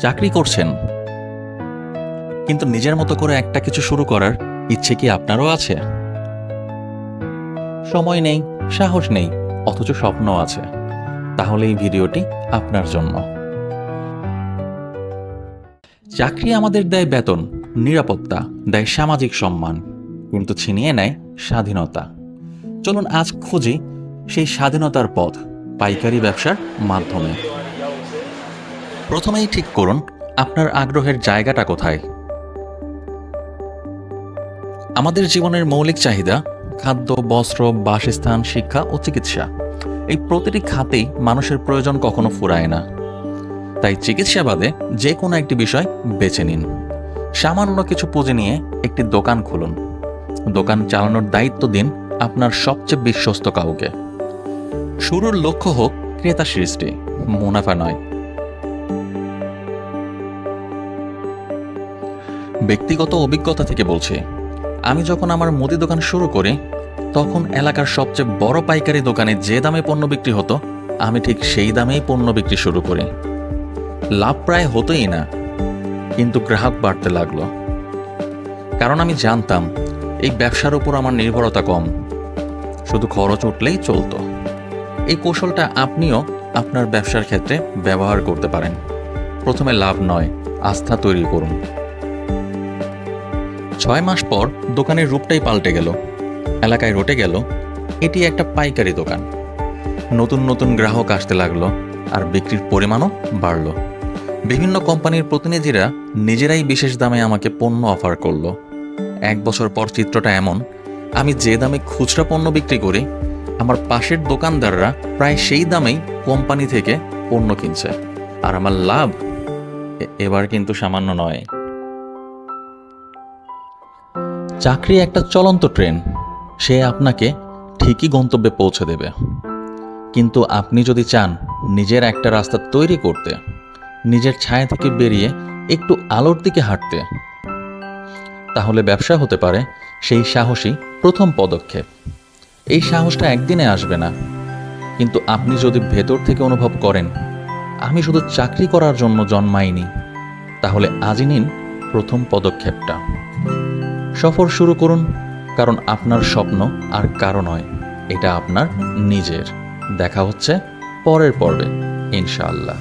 চাকরি করছেন। কিন্তু নিজের মতো করে একটা কিছু শুরু করার ইচ্ছে কি আপনারও আছে? সময় নেই, সাহস নেই, অথচ স্বপ্ন আছে। তাহলে এই ভিডিওটি আপনার জন্য। চাকরি আমাদের দেয় বেতন, নিরাপত্তা, দেয় সামাজিক সম্মান, কিন্তু ছিনিয়ে নেয় স্বাধীনতা। চলুন আজ খুঁজি সেই স্বাধীনতার পথ, পাইকারি ব্যবসার মাধ্যমে। প্রথমেই ঠিক করুন, আপনার আগ্রহের জায়গাটা কোথায়? আমাদের জীবনের মৌলিক চাহিদা, খাদ্য, বস্ত্র, বাসস্থান, শিক্ষা ও চিকিৎসা। এই প্রতিটি খাতেই মানুষের প্রয়োজন কখনো ফুরায় না। তাই চিকিৎসা বাদে যে কোনো একটি বিষয় বেছে নিন। সামান্য কিছু পুঁজি নিয়ে একটি দোকান খুলুন। দোকান চালানোর দায়িত্ব দিন আপনার সবচেয়ে বিশ্বস্ত কাউকে। শুরুর লক্ষ্য হোক ক্রেতা সৃষ্টি, মুনাফা নয়। ব্যক্তিগত অভিজ্ঞতা থেকে বলছি, আমি যখন আমার মুদি দোকান শুরু করি, তখন এলাকার সবচেয়ে বড় পাইকারি দোকানে যে দামে পণ্য বিক্রি হতো, আমি ঠিক সেই দামেই পণ্য বিক্রি শুরু করি। লাভ প্রায় হতোই না, কিন্তু গ্রাহক বাড়তে লাগল। কারণ আমি জানতাম, এই ব্যবসার উপর আমার নির্ভরতা কম, শুধু খরচ উঠলেই চলতো। এই কৌশলটা আপনিও আপনার ব্যবসার ক্ষেত্রে ব্যবহার করতে পারেন। প্রথমে লাভ নয়, আস্থা তৈরি করুন। ছয় মাস পর দোকানের রূপটাই পাল্টে গেল। এলাকায় রটে গেল, এটি একটা পাইকারি দোকান। নতুন নতুন গ্রাহক আসতে লাগল আর বিক্রির পরিমাণও বাড়ল। বিভিন্ন কোম্পানির প্রতিনিধিরা নিজেরাই বিশেষ দামে আমাকে পণ্য অফার করল। এক বছর পর চিত্রটা এমন, আমি যে দামে খুচরা পণ্য বিক্রি করি, আমার পাশের দোকানদাররা প্রায় সেই দামেই কোম্পানি থেকে পণ্য কিনছে। আর আমার লাভ এবার কিন্তু সামান্য নয়। চাকরি একটা চলন্ত ট্রেন। সে আপনাকে ঠিকই গন্তব্যে পৌঁছে দেবে। কিন্তু আপনি যদি চান নিজের একটা রাস্তা তৈরি করতে, নিজের ছায়া থেকে বেরিয়ে একটু আলোর দিকে হাঁটতে, তাহলে ব্যবসা হতে পারে সেই সাহসী প্রথম পদক্ষেপ। এই সাহসটা একদিনে আসবে না। কিন্তু আপনি যদি ভেতর থেকে অনুভব করেন, আমি শুধু চাকরি করার জন্য জন্মাইনি, তাহলে আজই নিন প্রথম পদক্ষেপটা। সফর শুরু করুন, কারণ আপনার স্বপ্ন আর কারও নয়, এটা আপনার নিজের। দেখা হচ্ছে পরের পর্বে, ইনশাআল্লাহ।